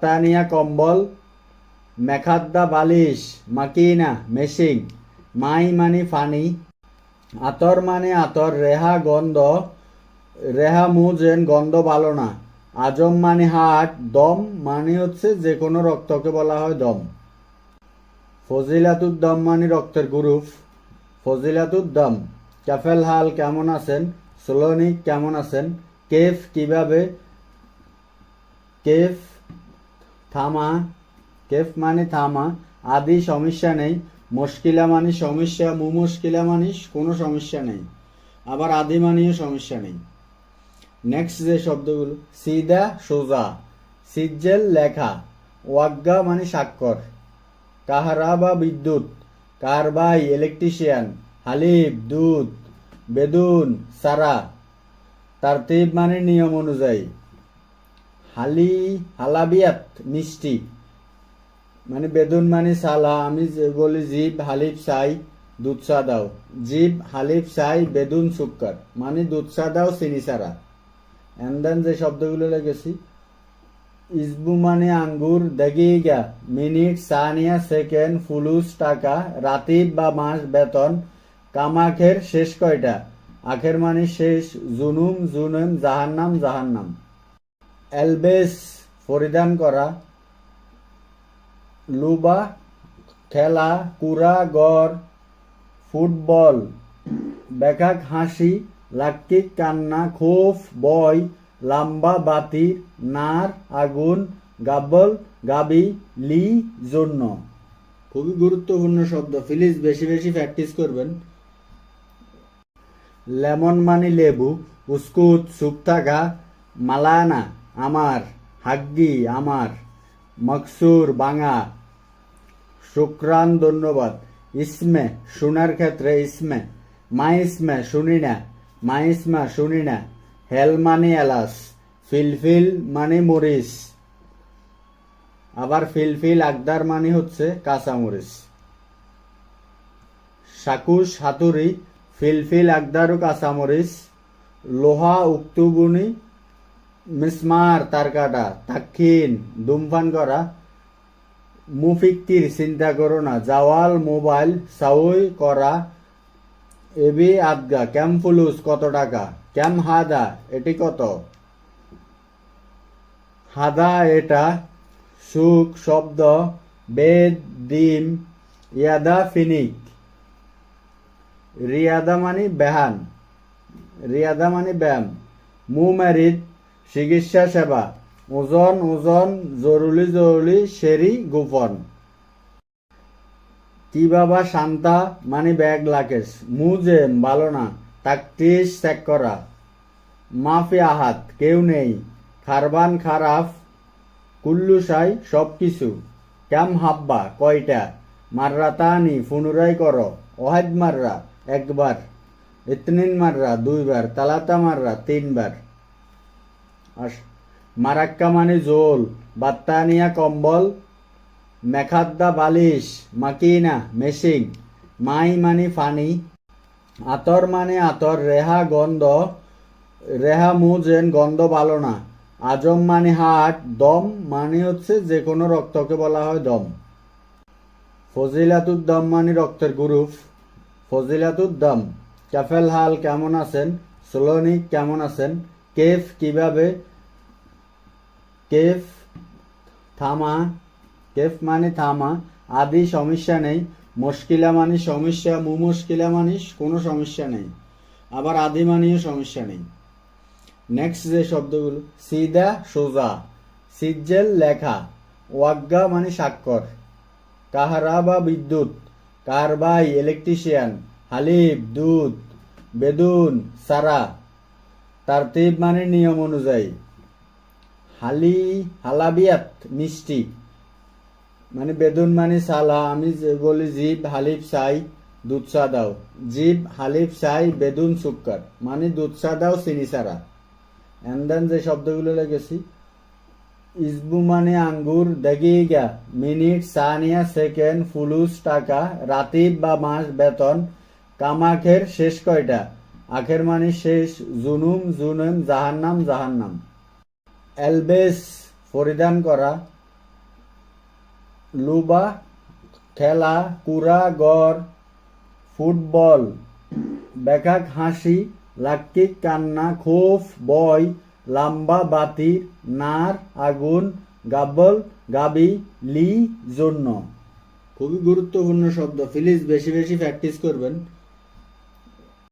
বাত্তানিয়া কম্বল, মেখাদ্দা বালিশ, মাকিনা মেশিং মাই মানে ফানি, আতর মানে আতর, রেহা গন্ধ, রেহা মুজেন গন্ধ ভালো না। আজম মানে হাট, দম মানে হচ্ছে যে কোনো রক্তকে বলা হয় দম। ফজিলাতুর দম মানে রক্তের গ্রুপ। ফজিলাতুর দম, ক্যাফেল হাল কেমন আছেন? সোলনিক কেমন আছেন? কেফ কীভাবে? কেফ থামা, কেফ মানে থামা, আদি সমস্যা নেই, মুশকিলা মানে সমস্যা মু মুশকিলা মানে কোনো সমস্যা নেই, আবার আদি মানেও সমস্যা নেই। নেক্সট যে শব্দগুলো, সিদা, সোজা, সিজ্জেল, লেখা ওয়াগ্গা মানে স্বাক্ষর, কাহারা বা বিদ্যুৎ, কারবাই ইলেকট্রিশিয়ান হালিব দুধ, বেদুন, সারা, তারতিব মানে নিয়ম অনুযায়ী। হালি হালাবিয়াত, মিষ্টি। মানে বেদুন মানে সালা। আমি বলি জিব, হালিফ চাই দুধ চা দাও। জিব, হালিফ চাই বেদুন সুক্কার মানে দুধ চা দাও, চিনি সারা এন্ড দেন যে শব্দগুলো লেগেছি ইসবু মানে আঙ্গুর দেগিগা মিনিট, সানিয়া, সেকেন্ড, ফুলুস, টাকা, রাতিব বা মাস, বেতন। কামাখের শেষ কয়টা? আখের মানে শেষ জুনুম জুনুম জাহান্নাম জাহান্নাম। এলবেস পরিধান করা, লুবা, খেলা, কুড়া, গড়, ফুটবল বেকাক হাসি লাক্কিক কান্না, খোফ, বয়, লাম্বা, বাতি, নার, আগুন গাব্বল গাবি, লি, জন্য। খুবই গুরুত্বপূর্ণ শব্দ। প্লিজ বেশি বেশি প্র্যাকটিস করবেন। লেমন মানে লেবু, উস্কুত থাকা মালানা। আমার হাগ্গি, আমার মকসুর বাঙা। শুক্রান ধন্যবাদ। ইসমে শোনার ক্ষেত্রে ইসমে। মা ইসমে শুনি না। মা ইসমা শুনি না। হেল মানে এলাস। ফিলফিল মানে মরিচ আবার ফিলফিল আগদার মানে হচ্ছে কাঁচামরিচ সাকুশ হাতুড়ি ফিলফিল আগদারু কাঁচামরিচ লোহা উক্তুগুনি মিসমার তারকাটা তাক্ষিন ধূমপান করা মুফিক্কির চিন্তা করো না। জাওয়াল, মোবাইল, সাউই, করা, এবি, আদগা ক্যাম ফুলুস কত টাকা? ক্যাম হাদা, এটি কত? হাদা, এটা, সুখ, শব্দ, বেদ ডিম ইয়াদা, ফিনিক। রিয়াদা মানে বেহান। রিয়াদা মানে ব্যায়াম। মু ম্যারিদ চিকিৎসা সেবা ওজন ওজন জরুরি জরুরি সেরি গোপন। কি বাবা শান্তা মানে ব্যাগ লাকেশ মুজেম ভালো না তাকটিস চেক করা মাফি আহাত, কেউ নেই। খারবান খারাফ কুল্লুসাই সব কিছু। ক্যাম হাব্বা, কয়টা। মাররা মাররাতানি পুনরায় করো ওহাদ মাররা একবার ইতনিন মাররা দুইবার তালাতা মাররা তিনবার মারাক্কা মানে জোল বাত্তানিয়া কম্বল, মেখাদ্দা বালিশ, মাকিনা মেশিং মাই মানে ফানি, আতর মানে আতর, রেহা গন্ধ, রেহা মুজেন গন্ধ ভালো না। আজম মানে হাট, দম মানে হচ্ছে যে কোনো রক্তকে বলা হয় দম। ফজিলাতুর দম মানে রক্তের গ্রুপ। ফজিলাতুর দম ক্যাফেল হাল কেমন আছেন? সোলনিক কেমন আছেন? কেফ কীভাবে? কেফ থামা, কেফ মানে থামা। আদি সমস্যা নেই। মুশকিলা মানে সমস্যা মু মুশকিলা মানে কোনো সমস্যা নেই। আবার আদি মানেও সমস্যা নেই। নেক্সট যে শব্দগুলো, সিদা, সোজা। সিজ্জেল, লেখা। ওয়াগ্গা মানে স্বাক্ষর। কাহারা বা বিদ্যুৎ। কারবাই, ইলেকট্রিশিয়ান। হালিব দুধ। বেদুন, সারা। তারতিব মানে নিয়ম অনুযায়ী। হালি, হালাবিয়াত, মিষ্টি। মানে বেদুন মানে সালা। আমি বলি জিব, হালিফ চাই দুধ চা দাও। জিব, হালিফ চাই বেদুন সুক্কার মানে দুধ চা দাও, চিনি সারা দেন যে শব্দগুলো লেগেছি, ইসবু মানে আঙ্গুর দেগিগা মিনিট, সানিয়া, সেকেন্ড, ফুলুস, টাকা, রাতিব বা মাস, বেতন। কামাখের শেষ কয়টা? আখের মানে শেষ জুনুম জুনুম জাহান্নাম জাহান্নাম। এলবেস পরিধান করা, লুবা, খেলা, কুড়া, গড়, ফুটবল, বেকাক, হাসি লাক্কিক কান্না, খোফ, বয়, লাম্বা, বাতির, নার, আগুন গাবল গাবি, লি জন্য খুবই গুরুত্বপূর্ণ শব্দ। প্লিজ বেশি বেশি প্র্যাকটিস করবেন।